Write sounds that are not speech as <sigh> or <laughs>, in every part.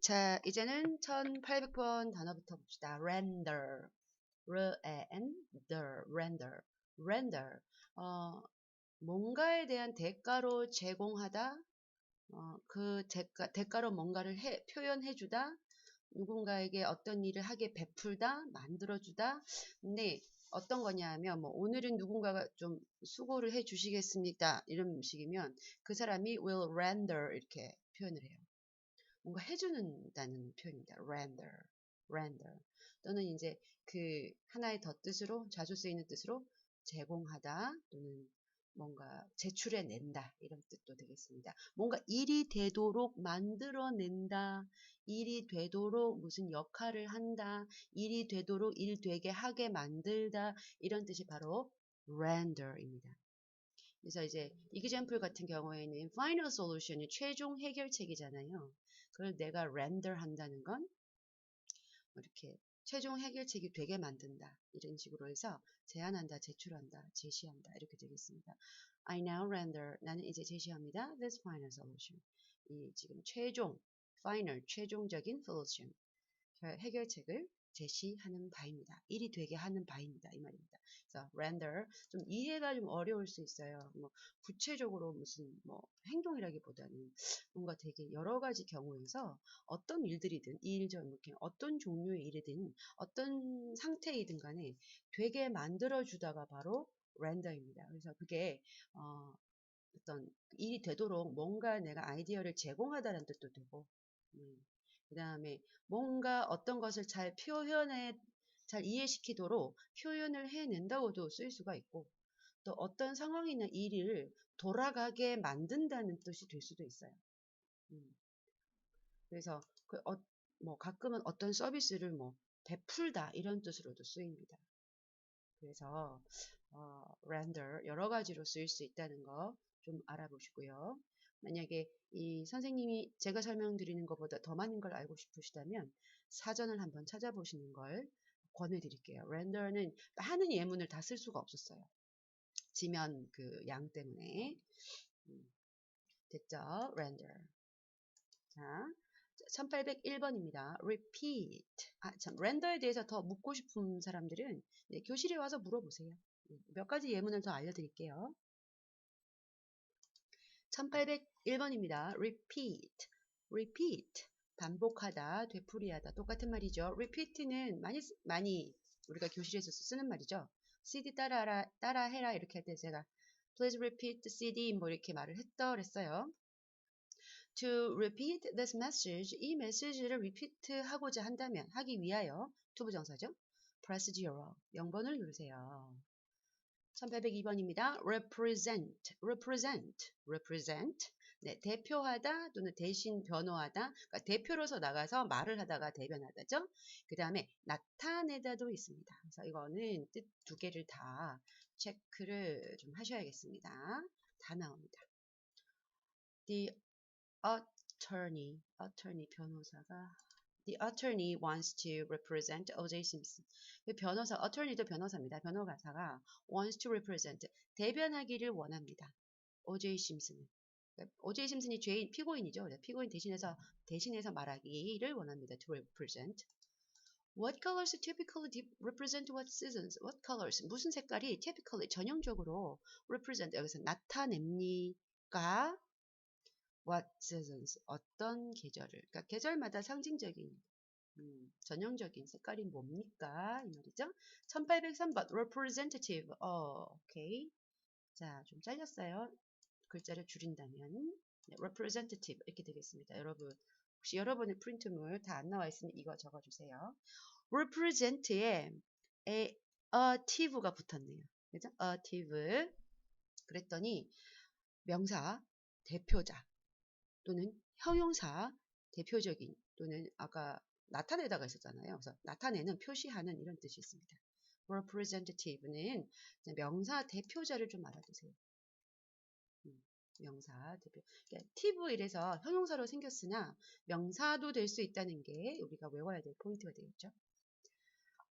자, 이제는 1800번 단어부터 봅시다. render. r-e-n-der, render. render. 어, 뭔가에 대한 대가로 제공하다. 어, 그 대가, 대가로 뭔가를 해, 표현해주다. 누군가에게 어떤 일을 하게 베풀다, 만들어주다. 근데 어떤 거냐 하면, 뭐, 오늘은 누군가가 좀 수고를 해 주시겠습니다. 이런 식이면 그 사람이 will render 이렇게 표현을 해요. 뭔가 해주는다는 표현입니다. render, render. 또는 이제 그 하나의 더 뜻으로 자주 쓰이는 뜻으로 제공하다 또는 뭔가 제출해 낸다 이런 뜻도 되겠습니다. 뭔가 일이 되도록 만들어 낸다, 일이 되도록 무슨 역할을 한다, 일이 되도록 일 되게 하게 만들다 이런 뜻이 바로 render입니다. 그래서 이제 example 같은 경우에는 final solution이 최종 해결책이잖아요. 그걸 내가 render 한다는 건 이렇게 최종 해결책이 되게 만든다. 이런 식으로 해서 제안한다, 제출한다, 제시한다. 이렇게 되겠습니다. I now render. 나는 이제 제시합니다. This final solution. 이 지금 최종, final, 최종적인 solution. 해결책을 제시하는 바입니다. 일이 되게 하는 바입니다. 이 말입니다. 그래서 render 좀 이해가 좀 어려울 수 있어요. 뭐 구체적으로 무슨 뭐 행동이라기보다는 뭔가 되게 여러 가지 경우에서 어떤 일들이든 일전 이렇게 어떤 종류의 일이든 어떤 상태이든 간에 되게 만들어 주다가 바로 render입니다. 그래서 그게 어 어떤 일이 되도록 뭔가 내가 아이디어를 제공하다는 뜻도 되고 음. 그 다음에 뭔가 어떤 것을 잘 표현해, 잘 이해시키도록 표현을 해낸다고도 쓸 수가 있고, 또 어떤 상황이나 일을 돌아가게 만든다는 뜻이 될 수도 있어요. 음. 그래서 그 어, 뭐 가끔은 어떤 서비스를 뭐 베풀다 이런 뜻으로도 쓰입니다. 그래서 어, render 여러 가지로 쓰일 수 있다는 거 좀 알아보시고요. 만약에 이 선생님이 제가 설명드리는 것보다 더 많은 걸 알고 싶으시다면 사전을 한번 찾아보시는 걸 권해드릴게요. 렌더는 많은 예문을 다 쓸 수가 없었어요. 지면 그 양 때문에. 음, 됐죠? 렌더. 자, 1801번입니다. repeat. 아, 참, 렌더에 대해서 더 묻고 싶은 사람들은 네, 교실에 와서 물어보세요. 네, 몇 가지 예문을 더 알려드릴게요. 1801번입니다. repeat, repeat, 반복하다, 되풀이하다, 똑같은 말이죠. repeat는 많이, 많이 우리가 교실에서 쓰는 말이죠. CD 따라하라, 따라해라 이렇게 할 때 제가 please repeat CD 뭐 이렇게 말을 했더 그랬어요. To repeat this message, 이 메시지를 repeat 하고자 한다면, 하기 위하여, 투부정사죠. press 0, 0번을 누르세요. 1802번입니다. represent, represent, represent. 네, 대표하다 또는 대신 변호하다. 그러니까 대표로서 나가서 말을 하다가 대변하다죠. 그 다음에 나타내다도 있습니다. 그래서 이거는 뜻 두 개를 다 체크를 좀 하셔야겠습니다. 다 나옵니다. The attorney, attorney 변호사가 The attorney wants to represent O.J. Simpson. 그 변호사, attorney도 변호사입니다. 변호사가 wants to represent, 대변하기를 원합니다. O.J. 심슨은. O.J. 심슨이 죄인, 피고인이죠. 피고인 대신해서, 대신해서 말하기를 원합니다. to represent. What colors typically represent what seasons? What colors? 무슨 색깔이 typically, 전형적으로 represent, 여기서 나타냅니까? What seasons 어떤 계절을 그러니까 계절마다 상징적인 음, 전형적인 색깔이 뭡니까? 이 말이죠. 1803번 representative 어, 오케이 자 좀 잘렸어요. 글자를 줄인다면 네, representative 이렇게 되겠습니다. 여러분 혹시 여러분의 프린트물 다 안 나와 있으면 이거 적어주세요. represent에 a, ative가 붙었네요. 그죠? ative 그랬더니 명사 대표자 또는 형용사 대표적인 또는 아까 나타내다가 있었잖아요. 그래서 나타내는 표시하는 이런 뜻이 있습니다. representative는 명사 대표자를 좀 알아두세요. 음, 명사 대표. 그러니까 tive 이래서 형용사로 생겼으나 명사도 될 수 있다는 게 우리가 외워야 될 포인트가 되겠죠.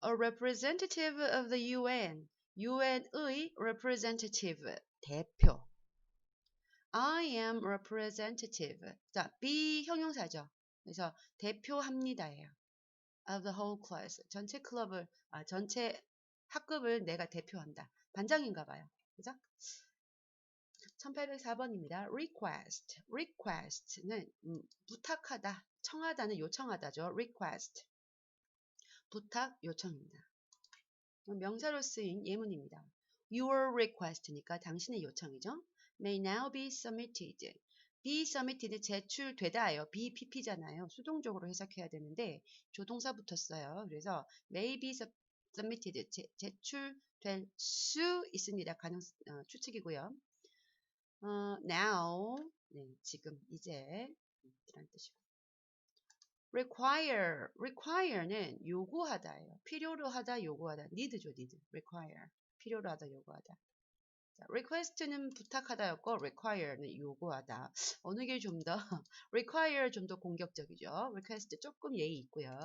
A representative of the UN, UN의 representative 대표. I am representative. 자, be 형용사죠. 그래서 대표합니다예요. of the whole class. 전체 클럽을 아, 전체 학급을 내가 대표한다. 반장인가 봐요. 그죠? 1804번입니다. request. request는 음, 부탁하다, 청하다는 요청하다죠. request. 부탁, 요청입니다. 명사로 쓰인 예문입니다. Your request니까 당신의 요청이죠. May now be submitted. be submitted 제출되다예요. be pp잖아요. 수동적으로 해석해야 되는데 조동사 붙었어요. 그래서 may be submitted 제, 제출될 수 있습니다. 가능 어, 추측이고요. 어, now 네, 지금 이제 이란 뜻이고 require require는 요구하다예요. 필요로 하다 요구하다 need죠 need require 필요로 하다 요구하다 자, request는 부탁하다였고 require는 요구하다 어느 게 좀 더 <laughs> require 좀 더 공격적이죠. request 조금 예의 있고요.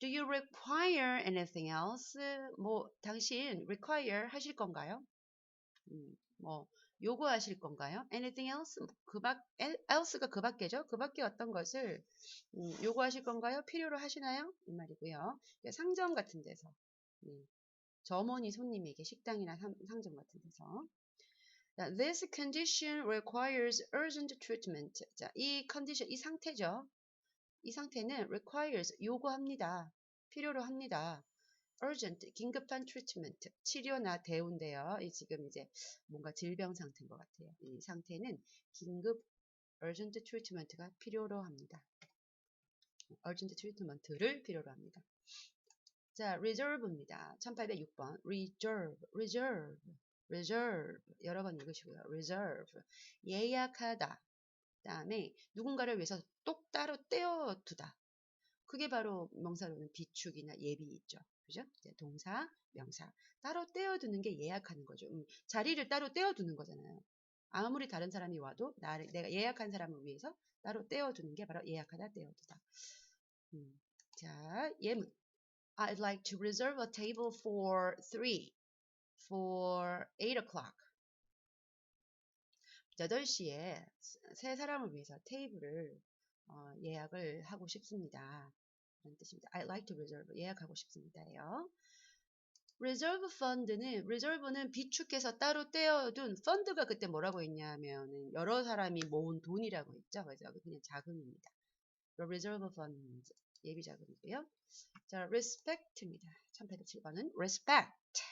Do you require anything else? 뭐 당신 require 하실 건가요? 음, 뭐 요구하실 건가요? Anything else? 그밖 else가 그밖에죠. 그밖에 어떤 것을 음, 요구하실 건가요? 필요로 하시나요? 이 말이고요. 상점 같은 데서 네. 점원이 손님에게 식당이나 상, 점 같은 데서 This condition requires urgent treatment. 자, 이 컨디션, 이 상태죠. 이 상태는 requires 요구합니다. 필요로 합니다. urgent 긴급한 treatment 치료나 대우인데요. 이 지금 이제 뭔가 질병 상태인 것 같아요. 이 상태는 긴급 urgent treatment가 필요로 합니다. urgent treatment를 필요로 합니다. 자, reserve입니다. 1806번 reserve, reserve, reserve 여러 번 읽으시고요. reserve 예약하다. 다음에 누군가를 위해서 똑 따로 떼어두다. 그게 바로 명사로는 비축이나 예비 있죠. 그죠? 동사, 명사. 따로 떼어두는 게 예약하는 거죠. 음, 자리를 따로 떼어두는 거잖아요. 아무리 다른 사람이 와도 나를, 내가 예약한 사람을 위해서 따로 떼어두는 게 바로 예약하다, 떼어두다. 음, 자, 예문. I'd like to reserve a table for three for 8 o'clock. 8시에 세 사람을 위해서 테이블을 어, 예약을 하고 싶습니다. 그런 뜻입니다. I'd like to reserve 예약하고 싶습니다요. reserve fund는 reserve는 비축해서 따로 떼어둔 펀드가 그때 뭐라고 했냐면은 여러 사람이 모은 돈이라고 했죠. 그래서 그냥 자금입니다. reserve fund 예비 자금이고요. 자, respect입니다. 1807번은 respect.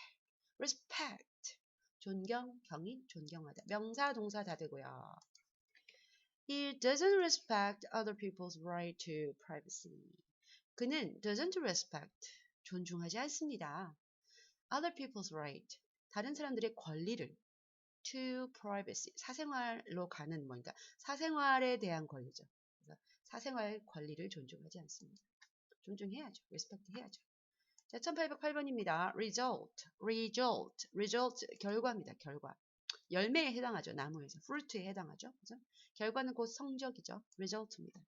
respect. 존경, 경인, 존경하다. 명사, 동사 다 되고요. He doesn't respect other people's right to privacy. 그는 doesn't respect, 존중하지 않습니다. other people's right, 다른 사람들의 권리를 to privacy, 사생활로 가는 뭐니까 사생활에 대한 권리죠. 사생활 권리를 존중하지 않습니다. 존중해야죠. respect 해야죠. 자, 1808번입니다. result, result, result 결과입니다. 결과. 열매에 해당하죠. 나무에서. fruit에 해당하죠. 그죠? 결과는 곧 성적이죠. result입니다.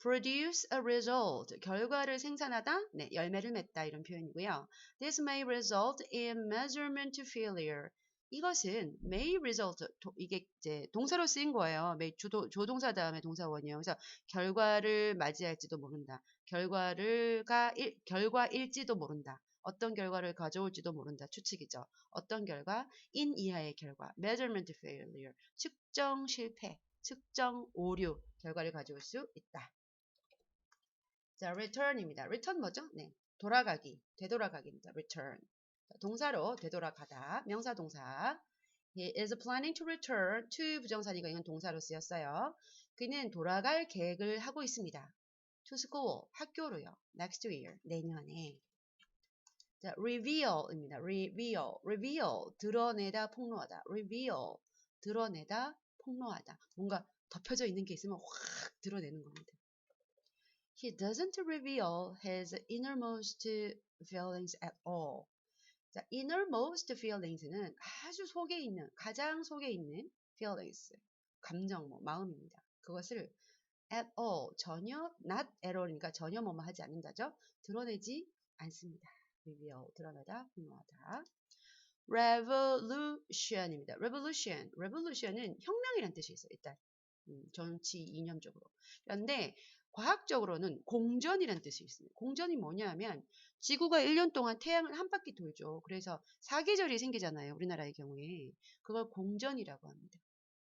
produce a result, 결과를 생산하다, 네, 열매를 맺다 이런 표현이고요. This may result in measurement failure. 이것은 may result, 도, 이게 이제 동사로 쓰인 거예요. may 주도, 조동사 다음에 동사원이에요. 그래서 결과를 맞이할지도 모른다. 결과를가 일, 결과일지도 모른다. 어떤 결과를 가져올지도 모른다. 추측이죠. 어떤 결과? in 이하의 결과. measurement failure. 측정 실패, 측정 오류 결과를 가져올 수 있다. 자, return입니다. return 뭐죠? 네. 돌아가기, 되돌아가기입니다. return. 동사로 되돌아가다. 명사 동사. He is planning to return to 부정사니까 이건 동사로 쓰였어요. 그는 돌아갈 계획을 하고 있습니다. to school, 학교로요. next year, 내년에. 자, reveal입니다. reveal, reveal, 드러내다, 폭로하다. reveal, 드러내다, 폭로하다. 뭔가 덮여져 있는 게 있으면 확 드러내는 겁니다. He doesn't reveal his innermost feelings at all. 자, innermost feelings는 아주 속에 있는, 가장 속에 있는 feelings, 감정, 뭐, 마음입니다. 그것을 at all, 전혀, not at all이니까 전혀 뭐뭐 하지 않는다죠. 드러내지 않습니다. reveal, 드러내다, 분노하다. revolution입니다. revolution, revolution은 혁명이란 뜻이 있어요. 일단 음, 정치 이념적으로. 그런데 과학적으로는 공전이라는 뜻이 있습니다. 공전이 뭐냐면 지구가 1년 동안 태양을 한 바퀴 돌죠. 그래서 사계절이 생기잖아요. 우리나라의 경우에. 그걸 공전이라고 합니다.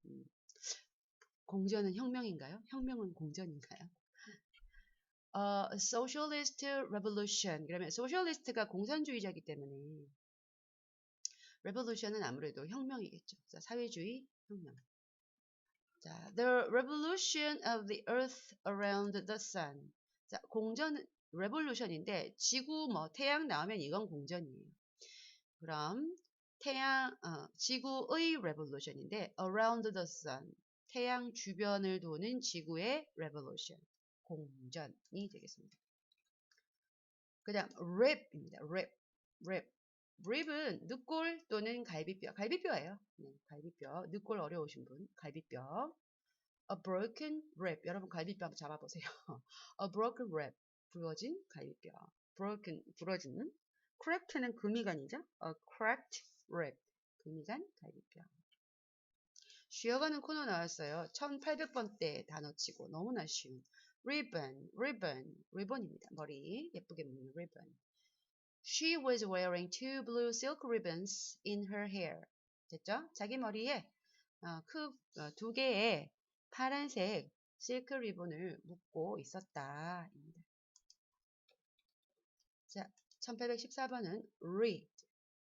음, 공전은 혁명인가요? 혁명은 공전인가요? 어, socialist revolution. 그러면 소셜리스트가 공산주의자이기 때문에 revolution은 아무래도 혁명이겠죠. 자, 사회주의 혁명. 자, the revolution of the earth around the sun. 자, 공전 revolution인데 지구 뭐 태양 나오면 이건 공전이에요. 그럼 태양 어, 지구의 revolution인데 around the sun. 태양 주변을 도는 지구의 revolution. 공전이 되겠습니다. 그다음 rip입니다. rip. rip. Rib은 늑골 또는 갈비뼈. 갈비뼈예요. 네, 갈비뼈. 늑골 어려우신 분. 갈비뼈. a broken rib. 여러분 갈비뼈 한번 잡아보세요. <laughs> a broken rib. 부러진 갈비뼈. broken 부러지는. crack는 금이간이죠. a cracked rib. 금이간 갈비뼈. 쉬어가는 코너 나왔어요. 1800번대 단어 치고 너무나 쉬운 ribbon, ribbon, 리본입니다. 머리 예쁘게 묶는 ribbon. She was wearing two blue silk ribbons in her hair. 됐죠? 자기 머리에 어, 그, 어, 두 개의 파란색 실크 리본을 묶고 있었다. 입니다. 자, 1814번은 read,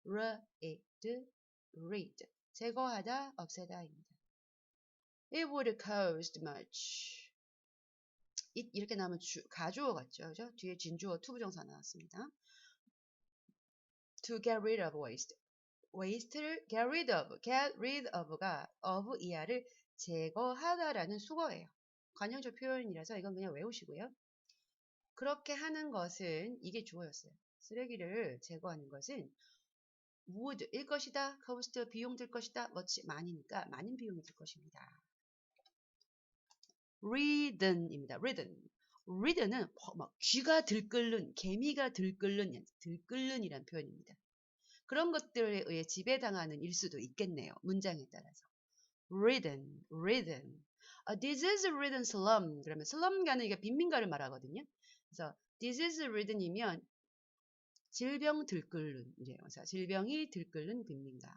read, read. 제거하다, 없애다입니다. It would cost much. it 이렇게 나오면 주, 가주어 같죠. 그죠? 뒤에 진주어 투부정사 나왔습니다. To get rid of waste. waste를 get rid of, get rid of가 of 이하를 제거하다라는 수거예요. 관용적 표현이라서 이건 그냥 외우시고요. 그렇게 하는 것은 이게 주어였어요. 쓰레기를 제거하는 것은 would 일 것이다. cost 비용 들 것이다. much 많이니까 많은 비용이 들 것입니다. ridden입니다. ridden. Ridden은 막 쥐가 들끓는, 개미가 들끓는, 들끓는이란 표현입니다. 그런 것들에 의해 지배당하는 일 수도 있겠네요. 문장에 따라서. ridden, ridden. A disease-ridden slum. 그러면 slum가는 이게 빈민가를 말하거든요. 그래서 disease-ridden이면 질병 들끓는 이래요. 그래서 질병이 들끓는 빈민가.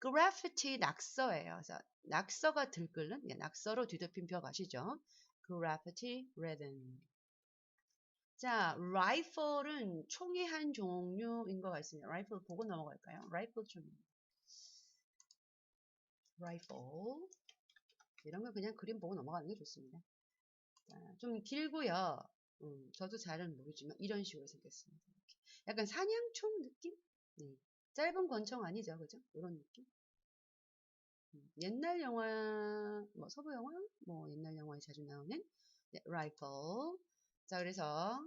graffiti 낙서예요. 그래서 낙서가 들끓는 예, 낙서로 뒤덮인 벽 아시죠? Graffiti ridden. 자, 라이플은 총의 한 종류인 것 같습니다. 라이플 보고 넘어갈까요? 라이플 총입니다. 라이플 이런 거 그냥 그림 보고 넘어가는 게 좋습니다. 자, 좀 길고요. 음, 저도 잘은 모르지만 이런 식으로 생겼습니다. 약간 사냥총 느낌? 네. 짧은 권총 아니죠, 그죠? 이런 느낌. 음, 옛날 영화, 뭐 서부 영화, 뭐 옛날 영화에 자주 나오는 네, 라이플. 자, 그래서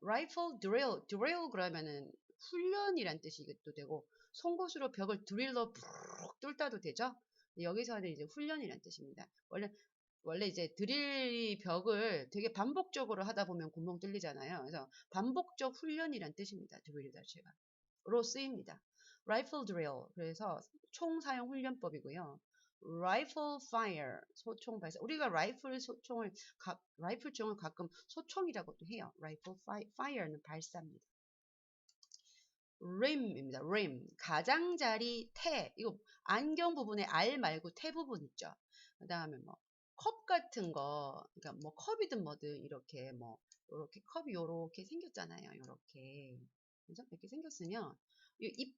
라이플 드릴, 드릴 그러면은 훈련이란 뜻이기도 되고 송곳으로 벽을 드릴러 푹 뚫다도 되죠. 여기서는 이제 훈련이란 뜻입니다. 원래 원래 이제 드릴 벽을 되게 반복적으로 하다 보면 구멍 뚫리잖아요. 그래서 반복적 훈련이란 뜻입니다. 드릴 자체가. 로 쓰입니다. Rifle drill 그래서 총 사용 훈련법이고요. rifle fire 소총 발사 우리가 라이플 소총을 가, 라이플 총을 가끔 소총이라고도 해요. rifle fire는 발사입니다. rim입니다. rim 가장자리 태 이거 안경 부분에 알 말고 태 부분 있죠. 그 다음에 뭐 컵 같은 거 그러니까 뭐 컵이든 뭐든 이렇게 뭐 이렇게 컵이 요렇게 생겼잖아요. 요렇게? 이렇게 생겼으면 입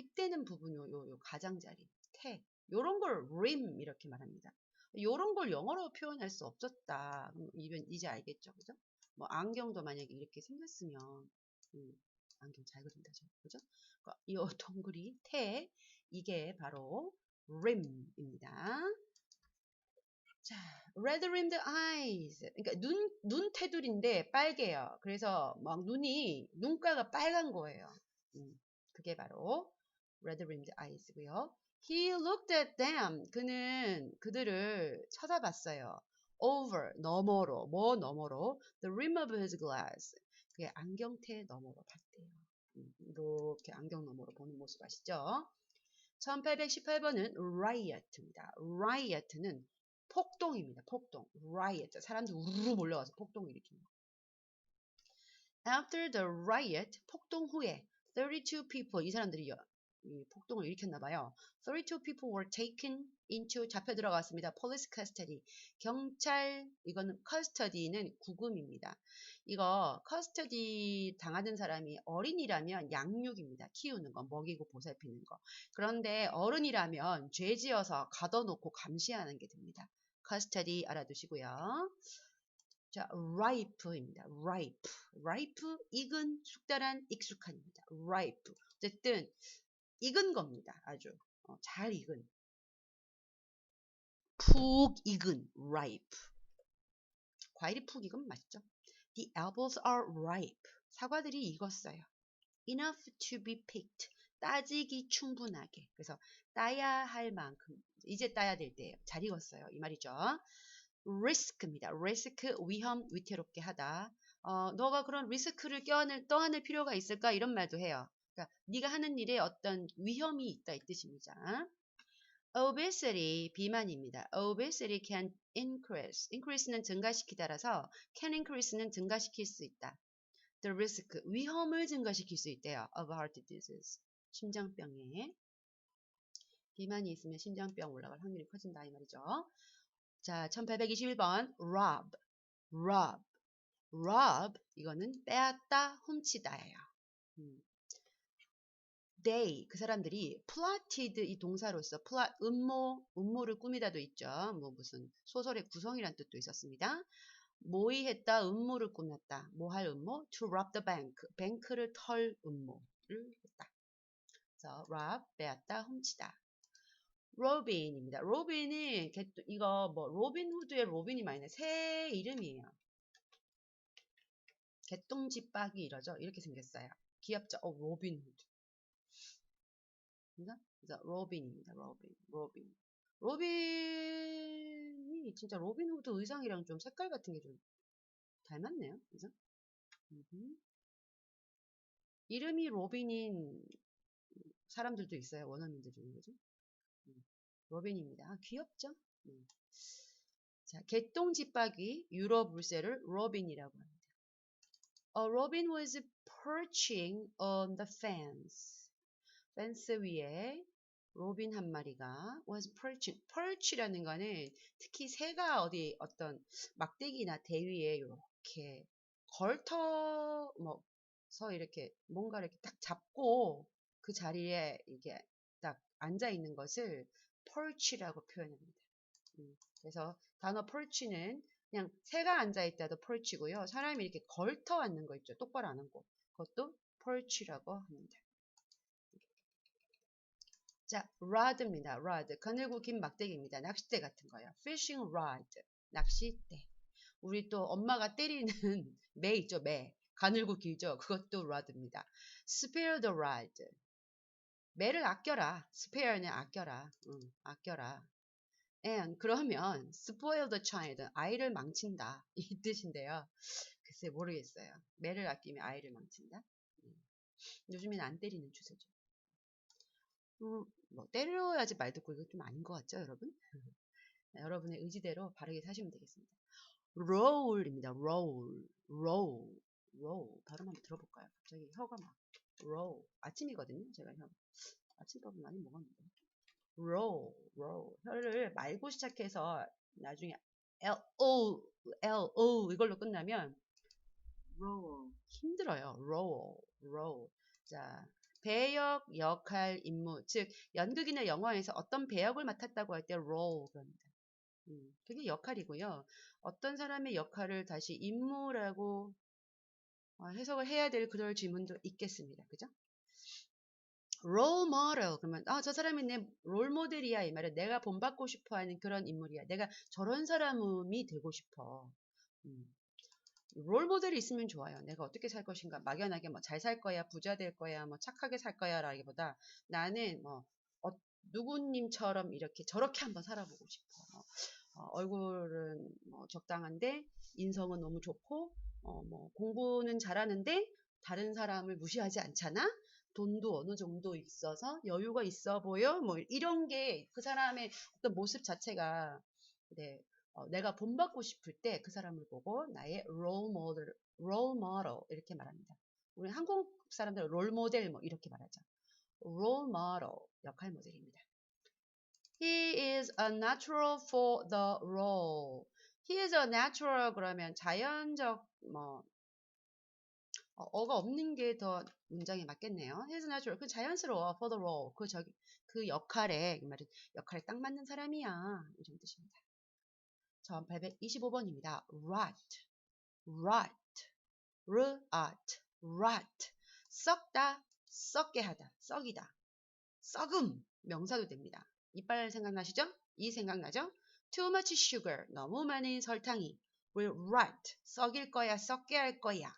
입대는 부분 요, 요, 요 가장자리 태 요런 걸 rim 이렇게 말합니다. 요런 걸 영어로 표현할 수 없었다. 이제, 이제 알겠죠, 그죠? 뭐 안경도 만약에 이렇게 생겼으면 음, 안경 잘 그린다, 죠 그죠? 그러니까 이 <laughs> 동그리 태 이게 바로 rim입니다. 자, red rimmed eyes. 그러니까 눈, 눈 테두리인데 빨개요. 그래서 막 눈이, 눈가가 빨간 거예요. 음, 그게 바로 red rimmed eyes고요. He looked at them. 그는 그들을 쳐다봤어요. Over, 너머로, 뭐 너머로? The rim of his glass. 그의 안경테 너머로 봤대요. 음, 이렇게 안경 너머로 보는 모습 아시죠? 1818번은 riot입니다. riot는 폭동입니다. 폭동. riot. 사람들 우르르 몰려와서 폭동을 일으킵니다. After the riot, 폭동 후에 32 people, 이 사람들이 폭동을 일으켰나 봐요. 32 people were taken into 잡혀 들어갔습니다. police custody. 경찰 이거는 custody는 구금입니다. 이거 custody 당하는 사람이 어린이라면 양육입니다. 키우는 거, 먹이고 보살피는 거. 그런데 어른이라면 죄지어서 가둬놓고 감시하는 게 됩니다. custody 알아두시고요. 자, ripe입니다. ripe. ripe, 익은, 숙달한, 익숙한입니다. ripe. 어쨌든 익은 겁니다. 아주 어, 잘 익은. 푹 익은 ripe. 과일이 푹 익으면 맛있죠. The apples are ripe. 사과들이 익었어요. Enough to be picked. 따지기 충분하게. 그래서 따야 할 만큼 이제 따야 될 때예요. 잘 익었어요. 이 말이죠. risk입니다. risk 위험 위태롭게 하다. 어, 너가 그런 리스크를 껴안을 떠안을 필요가 있을까 이런 말도 해요. 그러니까 네가 하는 일에 어떤 위험이 있다 이 뜻입니다. obesity 비만입니다. obesity can increase. increase는 증가시키다라서 can increase는 증가시킬 수 있다. the risk 위험을 증가시킬 수 있대요. of heart disease 심장병에 비만이 있으면 심장병 올라갈 확률이 커진다 이 말이죠. 자, 1821번 rob, rob, rob 이거는 빼앗다, 훔치다예요. 음. They 그 사람들이 plotted 이 동사로서 plot 음모, 음모를 꾸미다도 있죠. 뭐 무슨 소설의 구성이란 뜻도 있었습니다. 모의했다, 음모를 꾸몄다. 뭐 할 음모? to rob the bank, 뱅크를 털 음모를 했다. 그래서 rob 빼앗다, 훔치다. 로빈입니다. 로빈이 개- 이거 뭐 로빈 후드의 로빈이 많이 나. 새 이름이에요. 개똥집박이 이러죠. 이렇게 생겼어요. 귀엽죠? 어, 로빈 후드. 그래서, 그래서 로빈입니다. 로빈, 로빈. 로빈이 진짜 로빈 후드 의상이랑 좀 색깔 같은 게 좀 닮았네요. 그죠? 이름이 로빈인 사람들도 있어요. 원어민들 중에 그죠? 음, 로빈입니다. 아, 귀엽죠? 음. 자, 개똥집박이 유럽 물새를 로빈이라고 합니다. A robin was perching on the fence. 펜스 위에 로빈 한 마리가 was perching. perch라는 거는 특히 새가 어디 어떤 막대기나 대위에 이렇게 걸터 뭐서 이렇게 뭔가 이렇게 딱 잡고 그 자리에 이게 딱 앉아 있는 것을 perch라고 표현합니다. 음, 그래서 단어 perch는 그냥 새가 앉아 있다도 perch고요. 사람이 이렇게 걸터 앉는 거 있죠. 똑바로 안 앉고 그것도 perch라고 합니다. 자, rod입니다. rod. 가늘고 긴 막대기입니다. 낚싯대 같은 거예요. fishing rod. 낚싯대. 우리 또 엄마가 때리는 <laughs> 매 있죠, 매. 가늘고 길죠. 그것도 rod입니다. spare the rod. 매를 아껴라. spare는 아껴라. 응, 아껴라. and 그러면 spoil the child. 아이를 망친다. 이 뜻인데요. 글쎄 모르겠어요. 매를 아끼면 아이를 망친다. 음. 요즘엔 안 때리는 추세죠. 음, 뭐 때려야지 말 듣고 이거 좀 아닌 것 같죠, 여러분? 네, 여러분의 의지대로 바르게 사시면 되겠습니다. roll입니다. roll, roll, roll. 발음 한번 들어볼까요? 갑자기 혀가 막 roll. 아침이거든요. 제가 혀 아침밥을 많이 먹었는데. roll, roll. 혀를 말고 시작해서 나중에 l o l o 이걸로 끝나면 roll 힘들어요. roll, roll. 자, 배역, 역할, 임무, 즉 연극이나 영화에서 어떤 배역을 맡았다고 할 때 role 그럽니다. 음, 그게 역할이고요. 어떤 사람의 역할을 다시 임무라고 어, 해석을 해야 될 그럴 질문도 있겠습니다. 그죠? role model 그러면 아 저 사람이 내 롤 모델이야 이 말은 내가 본받고 싶어하는 그런 인물이야. 내가 저런 사람이 되고 싶어. 음. 롤 모델이 있으면 좋아요. 내가 어떻게 살 것인가 막연하게 뭐 잘 살 거야, 부자 될 거야, 뭐 착하게 살 거야라기보다 나는 뭐 어, 누구님처럼 이렇게 저렇게 한번 살아보고 싶어. 뭐, 어, 얼굴은 뭐 적당한데 인성은 너무 좋고 어, 뭐 공부는 잘하는데 다른 사람을 무시하지 않잖아. 돈도 어느 정도 있어서 여유가 있어 보여 뭐 이런 게 그 사람의 어떤 모습 자체가 네, 어, 내가 본받고 싶을 때 그 사람을 보고 나의 role model, role model 이렇게 말합니다. 우리 한국 사람들 롤 모델 뭐 이렇게 말하죠. role model 역할 모델입니다. He is a natural for the role. He is a natural 그러면 자연적 뭐 어, 어가 없는 게 더 문장에 맞겠네요. He is natural 그 자연스러워 for the role 그 저기 그 역할에 이 말은 역할에 딱 맞는 사람이야 이런 뜻입니다. 전 825번입니다. Rot, rot, rot, rot. 썩다, 썩게 하다, 썩이다. 썩음 명사도 됩니다. 이빨 생각나시죠? 이 생각나죠? Too much sugar, 너무 많은 설탕이 will rot, 썩일 거야, 썩게 할 거야.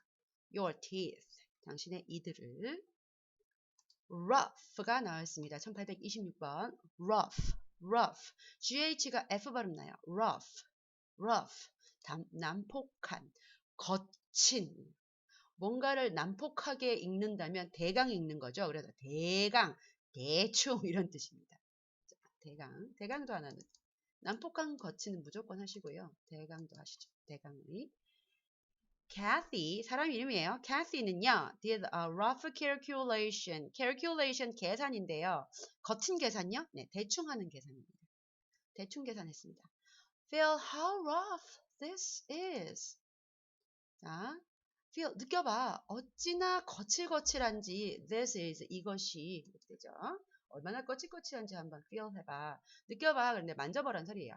Your teeth, 당신의 이들을 rough가 나왔습니다. 1826번 rough, rough, GH가 F 발음 나요. rough, rough, 남, 난폭한, 거친, 뭔가를 난폭하게 읽는다면 대강 읽는 거죠. 그래서 대강, 대충 <laughs> 이런 뜻입니다. 자, 대강, 대강도 하나는 난폭한 거치는 무조건 하시고요. 대강도 하시죠. 대강의. Kathy, 사람 이름이에요. Kathy는요, did a rough calculation. calculation 계산인데요. 거친 계산요? 네, 대충 하는 계산입니다. 대충 계산했습니다. Feel how rough this is. 자, feel, 느껴봐. 어찌나 거칠거칠한지 this is, 이것이 되죠. 얼마나 거칠거칠한지 한번 feel 해봐. 느껴봐. 그런데 만져보란 소리예요.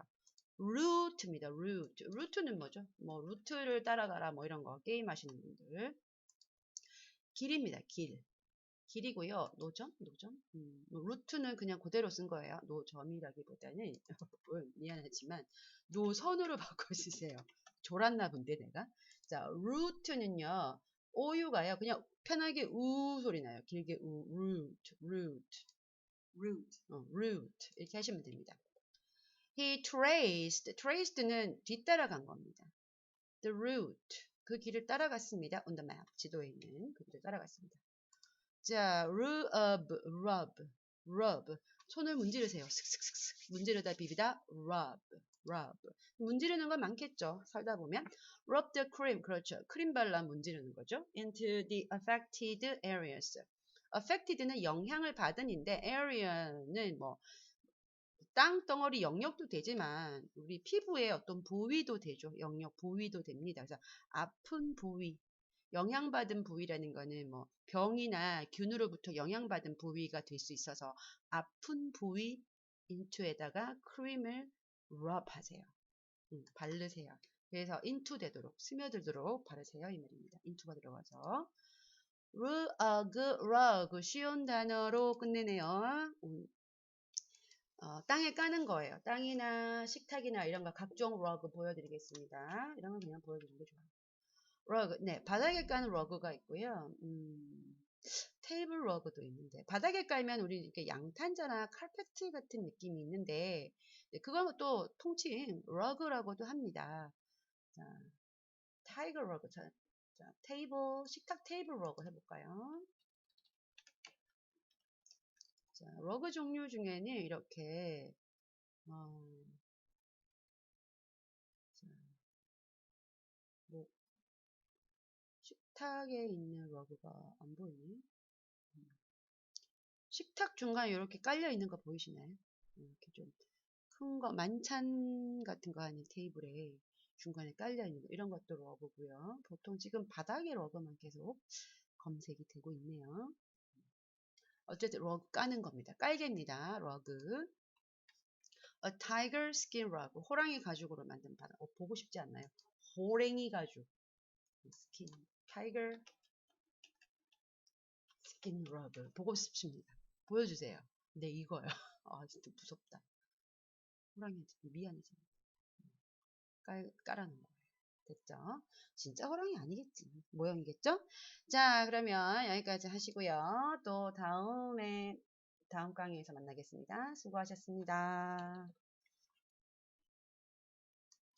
root입니다. root. root는 뭐죠? 뭐 루트를 따라가라 뭐 이런 거 게임 하시는 분들. 길입니다. 길. 길이고요. 노점? 노점? 음, 뭐 루트는 그냥 그대로 쓴 거예요. 노점이라기보다는 <laughs> 미안하지만 노선으로 <laughs> 바꿔주세요. 졸았나 본데 내가. 자, 루트는요. 오유가요. 그냥 편하게 우 소리 나요. 길게 우, root, root, root, 어, root 이렇게 하시면 됩니다. He traced, traced는 뒤따라간 겁니다. The route, 그 길을 따라갔습니다. On the map, 지도에 있는 그 길을 따라갔습니다. 자, rub, rub, rub. 손을 문지르세요. 슥슥슥슥. 문지르다 비비다. rub, rub. 문지르는 건 많겠죠. 살다 보면. rub the cream. 그렇죠. 크림 발라 문지르는 거죠. into the affected areas. affected는 영향을 받은인데 area는 뭐 땅덩어리 영역도 되지만 우리 피부의 어떤 부위도 되죠. 영역 부위도 됩니다. 그래서 아픈 부위, 영향받은 부위라는 거는 뭐 병이나 균으로부터 영향받은 부위가 될 수 있어서 아픈 부위 인투에다가 크림을 rub 하세요. 음, 바르세요. 그래서 인투 되도록 스며들도록 바르세요 이 말입니다. 인투가 들어가서 rug, rug 쉬운 단어로 끝내네요. 음, 어, 땅에 까는 거예요. 땅이나 식탁이나 이런 거 각종 러그 보여드리겠습니다. 이런 거 그냥 보여드리는 게 좋아요. 러그, 네, 바닥에 까는 러그가 있고요. 음, 테이블 러그도 있는데 바닥에 깔면 우리 이렇게 양탄자나 칼페트 같은 느낌이 있는데 네, 그건 또 통칭 러그라고도 합니다. 자, 타이거 러그, 자, 자, 테이블 식탁 테이블 러그 해볼까요? 자, 러그 종류 중에는 이렇게 어, 식탁에 있는 러그가 안 보이네. 음. 식탁 중간에 이렇게 깔려 있는 거 보이시나요? 이렇게 좀 큰 거, 만찬 같은 거 하는 테이블에 중간에 깔려 있는 거, 이런 것도 러그고요. 보통 지금 바닥에 러그만 계속 검색이 되고 있네요. 어쨌든 러그 까는 겁니다. 깔개입니다. 러그. A tiger skin rug. 호랑이 가죽으로 만든 바닥. 어, 보고 싶지 않나요? 호랭이 가죽. 스킨. Tiger skin rug. 보고 싶습니다. 보여주세요. 네, 이거요. <laughs> 아, 진짜 무섭다. 호랑이한테 미안해서. 깔, 깔아놓은 거예요. 됐죠? 진짜 호랑이 아니겠지. 모형이겠죠? 자, 그러면 여기까지 하시고요. 또 다음에, 다음 강의에서 만나겠습니다. 수고하셨습니다.